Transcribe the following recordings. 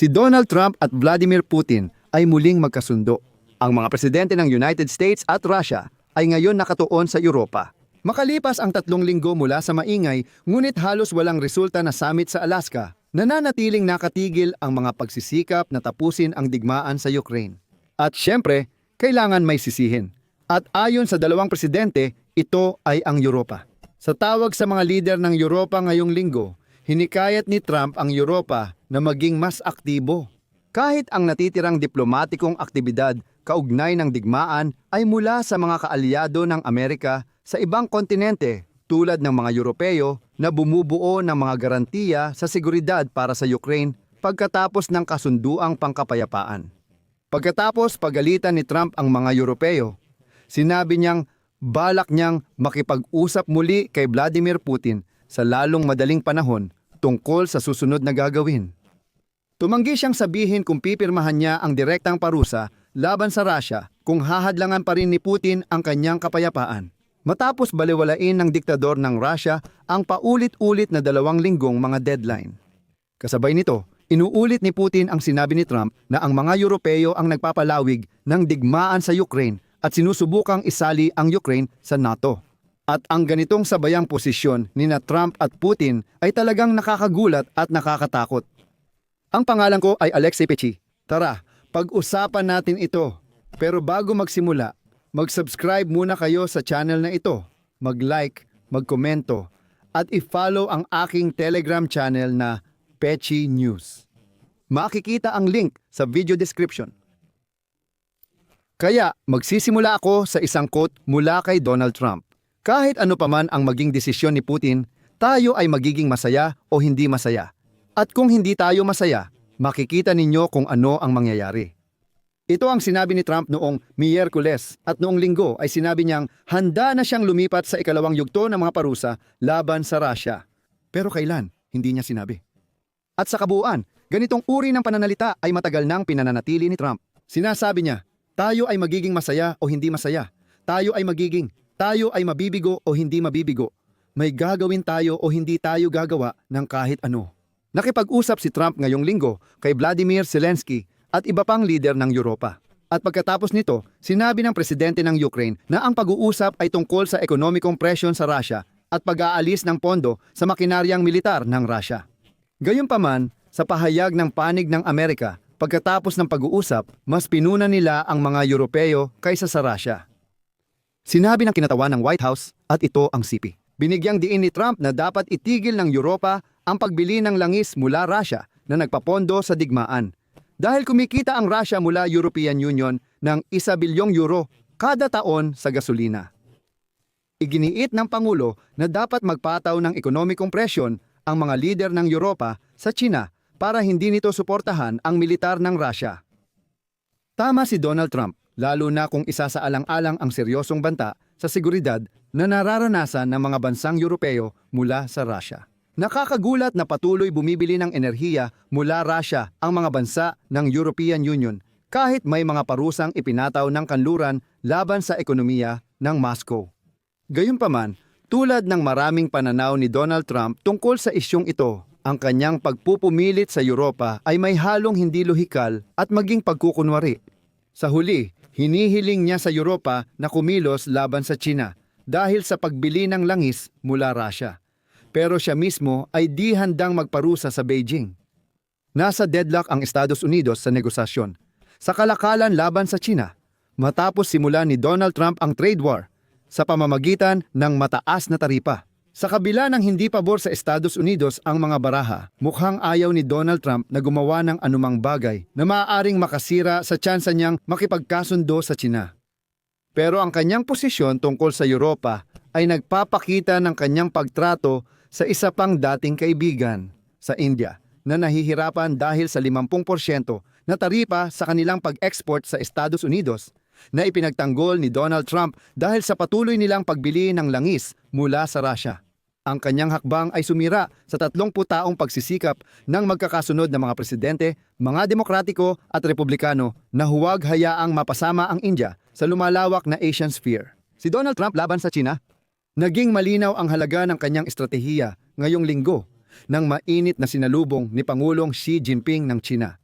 Si Donald Trump at Vladimir Putin ay muling magkasundo. Ang mga presidente ng United States at Russia ay ngayon nakatuon sa Europa. Makalipas ang tatlong linggo mula sa maingay, ngunit halos walang resulta na summit sa Alaska, nananatiling nakatigil ang mga pagsisikap na tapusin ang digmaan sa Ukraine. At syempre, kailangan may sisihin. At ayon sa dalawang presidente, ito ay ang Europa. Sa tawag sa mga lider ng Europa ngayong linggo, hinikayat ni Trump ang Europa na maging mas aktibo. Kahit ang natitirang diplomatikong aktibidad kaugnay ng digmaan ay mula sa mga kaalyado ng Amerika sa ibang kontinente tulad ng mga Europeo na bumubuo ng mga garantiya sa seguridad para sa Ukraine pagkatapos ng kasunduang pangkapayapaan. Pagkatapos pagalitan ni Trump ang mga Europeo, sinabi niyang balak niyang makipag-usap muli kay Vladimir Putin sa lalong madaling panahon tungkol sa susunod na gagawin. Tumanggi siyang sabihin kung pipirmahan niya ang direktang parusa laban sa Russia kung hahadlangan pa rin ni Putin ang kanyang kapayapaan. Matapos baliwalain ng diktador ng Russia ang paulit-ulit na dalawang linggong mga deadline. Kasabay nito, inuulit ni Putin ang sinabi ni Trump na ang mga Europeo ang nagpapalawig ng digmaan sa Ukraine at sinusubukang isali ang Ukraine sa NATO. At ang ganitong sabayang posisyon ni na Trump at Putin ay talagang nakakagulat at nakakatakot. Ang pangalan ko ay Alexei Pechi. Tara, pag-usapan natin ito. Pero bago magsimula, mag-subscribe muna kayo sa channel na ito, mag-like, mag-komento, at i-follow ang aking Telegram channel na Pechi News. Makikita ang link sa video description. Kaya magsisimula ako sa isang quote mula kay Donald Trump. Kahit ano paman ang maging desisyon ni Putin, tayo ay magiging masaya o hindi masaya. At kung hindi tayo masaya, makikita ninyo kung ano ang mangyayari. Ito ang sinabi ni Trump noong Miyerkules at noong linggo ay sinabi niyang handa na siyang lumipat sa ikalawang yugto ng mga parusa laban sa Russia. Pero kailan? Hindi niya sinabi. At sa kabuuan, ganitong uri ng pananalita ay matagal nang pinananatili ni Trump. Sinasabi niya, tayo ay magiging masaya o hindi masaya. Tayo ay magiging, tayo ay mabibigo o hindi mabibigo. May gagawin tayo o hindi tayo gagawa ng kahit ano. Nakipag-usap si Trump ngayong linggo kay Vladimir Zelensky at iba pang lider ng Europa. At pagkatapos nito, sinabi ng presidente ng Ukraine na ang pag-uusap ay tungkol sa ekonomikong presyon sa Russia at pag-aalis ng pondo sa makinaryang militar ng Russia. Gayunpaman, sa pahayag ng panig ng Amerika, pagkatapos ng pag-uusap, mas pinuna nila ang mga Europeo kaysa sa Russia. Sinabi ng kinatawan ng White House at ito ang sipi. Binigyang diin ni Trump na dapat itigil ng Europa ang pagbili ng langis mula Russia na nagpapondo sa digmaan. Dahil kumikita ang Russia mula European Union ng isa bilyong euro kada taon sa gasolina. Iginiit ng Pangulo na dapat magpataw ng ekonomikong presyon ang mga lider ng Europa sa China para hindi nito suportahan ang militar ng Russia. Tama si Donald Trump, lalo na kung isa sa alang-alang ang seryosong banta sa seguridad na nararanasan ng mga bansang Europeo mula sa Russia. Nakakagulat na patuloy bumibili ng enerhiya mula Russia ang mga bansa ng European Union kahit may mga parusang ipinataw ng kanluran laban sa ekonomiya ng Moscow. Gayunpaman, tulad ng maraming pananaw ni Donald Trump tungkol sa isyong ito, ang kanyang pagpupumilit sa Europa ay may halong hindi lohikal at maging pagkukunwari. Sa huli, hinihiling niya sa Europa na kumilos laban sa China dahil sa pagbili ng langis mula Russia. Pero siya mismo ay di handang magparusa sa Beijing. Nasa deadlock ang Estados Unidos sa negosasyon sa kalakalan laban sa China matapos simulan ni Donald Trump ang trade war sa pamamagitan ng mataas na taripa. Sa kabila ng hindi pabor sa Estados Unidos ang mga baraha, mukhang ayaw ni Donald Trump na gumawa ng anumang bagay na maaaring makasira sa tsansa niyang makipagkasundo sa China. Pero ang kanyang posisyon tungkol sa Europa ay nagpapakita ng kanyang pagtrato sa isa pang dating kaibigan sa India na nahihirapan dahil sa 50% na taripa sa kanilang pag-export sa Estados Unidos na ipinagtanggol ni Donald Trump dahil sa patuloy nilang pagbili ng langis mula sa Russia. Ang kanyang hakbang ay sumira sa 30 taong pagsisikap ng magkakasunod na mga presidente, mga demokratiko at republikano na huwag hayaang mapasama ang India sa lumalawak na Asian sphere. Si Donald Trump laban sa China, naging malinaw ang halaga ng kanyang estratehiya ngayong linggo ng mainit na sinalubong ni Pangulong Xi Jinping ng China.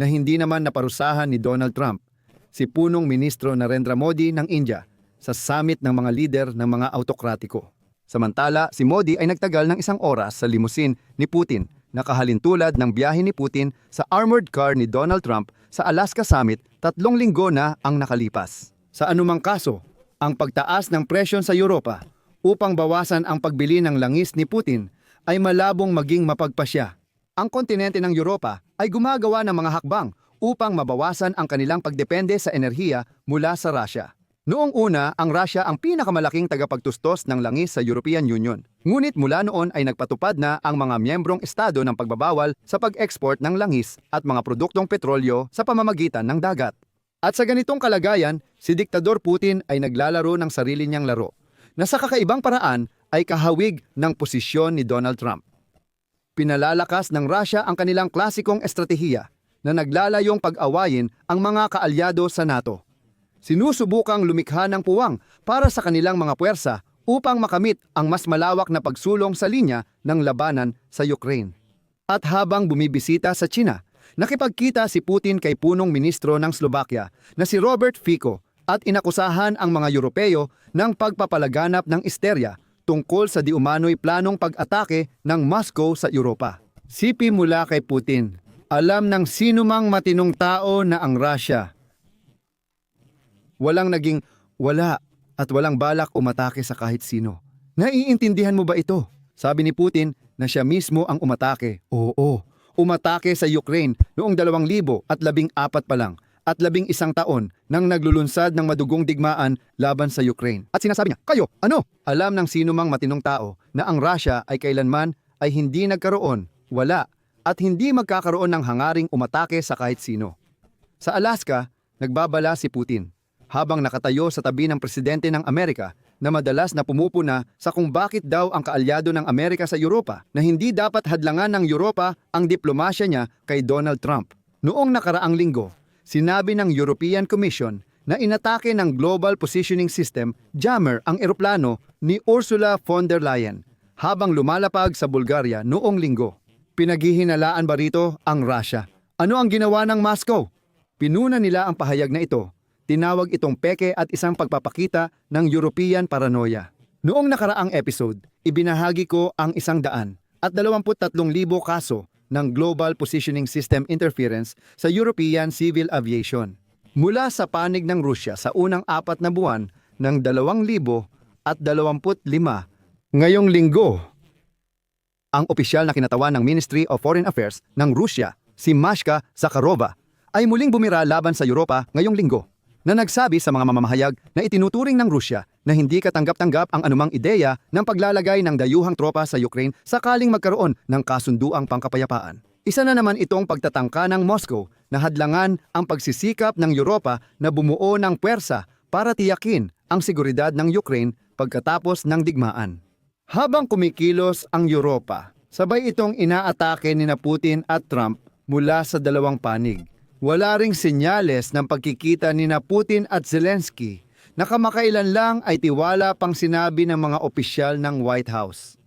na hindi naman naparusahan ni Donald Trump, si punong ministro Narendra Modi ng India sa summit ng mga lider ng mga autokratiko. Samantala, si Modi ay nagtagal ng isang oras sa limusin ni Putin na kahalintulad ng biyahe ni Putin sa armored car ni Donald Trump sa Alaska Summit tatlong linggo na ang nakalipas. Sa anumang kaso, ang pagtaas ng presyon sa Europa upang bawasan ang pagbili ng langis ni Putin ay malabong maging mapagpasya. Ang kontinente ng Europa ay gumagawa ng mga hakbang upang mabawasan ang kanilang pagdepende sa enerhiya mula sa Russia. Noong una, ang Russia ang pinakamalaking tagapagtustos ng langis sa European Union. Ngunit mula noon ay nagpatupad na ang mga miyembrong estado ng pagbabawal sa pag-export ng langis at mga produktong petrolyo sa pamamagitan ng dagat. At sa ganitong kalagayan, si Diktador Putin ay naglalaro ng sarili niyang laro na sa kakaibang paraan ay kahawig ng posisyon ni Donald Trump. Pinalalakas ng Russia ang kanilang klasikong estratehiya na naglalayong pag-awayin ang mga kaalyado sa NATO. Sinusubukang lumikha ng puwang para sa kanilang mga puwersa upang makamit ang mas malawak na pagsulong sa linya ng labanan sa Ukraine. At habang bumibisita sa China, nakipagkita si Putin kay punong ministro ng Slovakia na si Robert Fico at inakusahan ang mga Europeo ng pagpapalaganap ng isterya tungkol sa diumano'y planong pag-atake ng Moscow sa Europa. Sipi mula kay Putin, alam ng sinumang matinong tao na ang Russia. Walang naging wala at walang balak umatake sa kahit sino. Naiintindihan mo ba ito? Sabi ni Putin na siya mismo ang umatake. Oo, umatake sa Ukraine noong 2014 pa lang at labing isang taon nang naglulunsad ng madugong digmaan laban sa Ukraine. At sinasabi niya, kayo, ano? Alam ng sino mang matinong tao na ang Russia ay kailanman ay hindi nagkaroon, wala, at hindi magkakaroon ng hangaring umatake sa kahit sino. Sa Alaska, nagbabala si Putin habang nakatayo sa tabi ng presidente ng Amerika na madalas na pumupuna sa kung bakit daw ang kaalyado ng Amerika sa Europa na hindi dapat hadlangan ng Europa ang diplomasya niya kay Donald Trump. Noong nakaraang linggo, sinabi ng European Commission na inatake ng Global Positioning System, JAMR, ang eroplano ni Ursula von der Leyen habang lumalapag sa Bulgaria noong linggo. Pinaghihinalaan ba rito ang Russia? Ano ang ginawa ng Moscow? Pinuna nila ang pahayag na ito tinawag itong peke at isang pagpapakita ng European paranoia. Noong nakaraang episode, ibinahagi ko ang isang daan at 23,000 kaso ng Global Positioning System Interference sa European Civil Aviation. Mula sa panig ng Rusya sa unang apat na buwan ng 2025, ngayong linggo, ang opisyal na kinatawan ng Ministry of Foreign Affairs ng Rusya, si Mashka Zakharova, ay muling bumira laban sa Europa ngayong linggo na nagsabi sa mga mamamahayag na itinuturing ng Rusya na hindi katanggap-tanggap ang anumang ideya ng paglalagay ng dayuhang tropa sa Ukraine sakaling magkaroon ng kasunduang pangkapayapaan. Isa na naman itong pagtatangka ng Moscow na hadlangan ang pagsisikap ng Europa na bumuo ng puwersa para tiyakin ang seguridad ng Ukraine pagkatapos ng digmaan. Habang kumikilos ang Europa, sabay itong inaatake ni Putin at Trump mula sa dalawang panig. Wala ring senyales ng pagkikita ni Putin at Zelensky na kamakailan lang ay tiwala pang sinabi ng mga opisyal ng White House.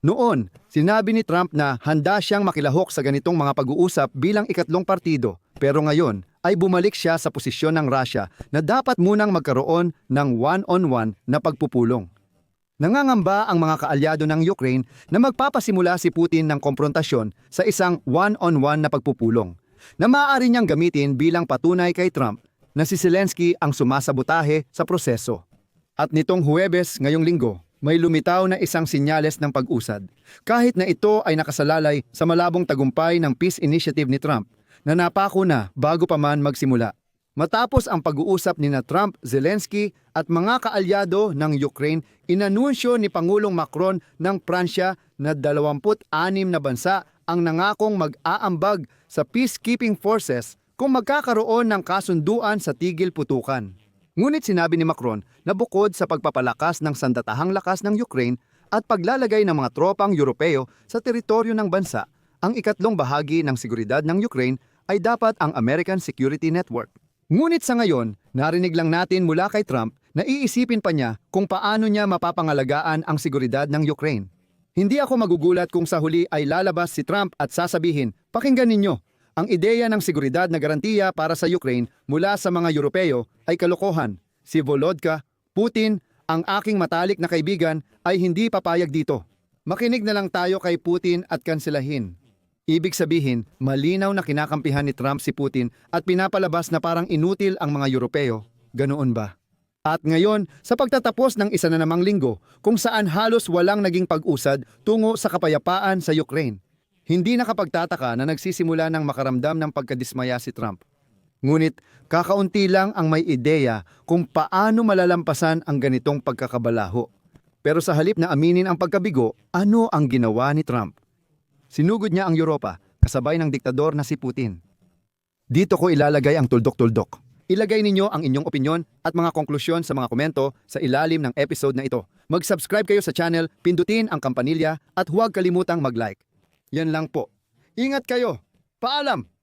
Noon, sinabi ni Trump na handa siyang makilahok sa ganitong mga pag-uusap bilang ikatlong partido pero ngayon ay bumalik siya sa posisyon ng Russia na dapat munang magkaroon ng one-on-one na pagpupulong. Nangangamba ang mga kaalyado ng Ukraine na magpapasimula si Putin ng komprontasyon sa isang one-on-one na pagpupulong na maaari niyang gamitin bilang patunay kay Trump na si Zelensky ang sumasabotahe sa proseso. At nitong Huwebes ngayong linggo, may lumitaw na isang sinyales ng pag-usad. Kahit na ito ay nakasalalay sa malabong tagumpay ng peace initiative ni Trump na napako na bago pa man magsimula. Matapos ang pag-uusap ni na Trump, Zelensky at mga kaalyado ng Ukraine, inanunsyo ni Pangulong Macron ng Pransya na 26 na bansa ang nangakong mag-aambag sa peacekeeping forces kung magkakaroon ng kasunduan sa tigil putukan. Ngunit sinabi ni Macron na bukod sa pagpapalakas ng sandatahang lakas ng Ukraine at paglalagay ng mga tropang Europeo sa teritoryo ng bansa, ang ikatlong bahagi ng seguridad ng Ukraine ay dapat ang American Security Network. Ngunit sa ngayon, narinig lang natin mula kay Trump na iisipin pa niya kung paano niya mapapangalagaan ang seguridad ng Ukraine. Hindi ako magugulat kung sa huli ay lalabas si Trump at sasabihin, pakinggan ninyo, Ang ideya ng seguridad na garantiya para sa Ukraine mula sa mga Europeo ay kalokohan. Si Volodka, Putin, ang aking matalik na kaibigan ay hindi papayag dito. Makinig na lang tayo kay Putin at kanselahin. Ibig sabihin, malinaw na kinakampihan ni Trump si Putin at pinapalabas na parang inutil ang mga Europeo. Ganoon ba? At ngayon, sa pagtatapos ng isa na namang linggo, kung saan halos walang naging pag-usad tungo sa kapayapaan sa Ukraine, hindi nakapagtataka na nagsisimula ng makaramdam ng pagkadismaya si Trump. Ngunit kakaunti lang ang may ideya kung paano malalampasan ang ganitong pagkakabalaho. Pero sa halip na aminin ang pagkabigo, ano ang ginawa ni Trump? Sinugod niya ang Europa kasabay ng diktador na si Putin. Dito ko ilalagay ang tuldok-tuldok. Ilagay ninyo ang inyong opinyon at mga konklusyon sa mga komento sa ilalim ng episode na ito. Mag-subscribe kayo sa channel, pindutin ang kampanilya at huwag kalimutang mag-like. Yan lang po. Ingat kayo. Paalam!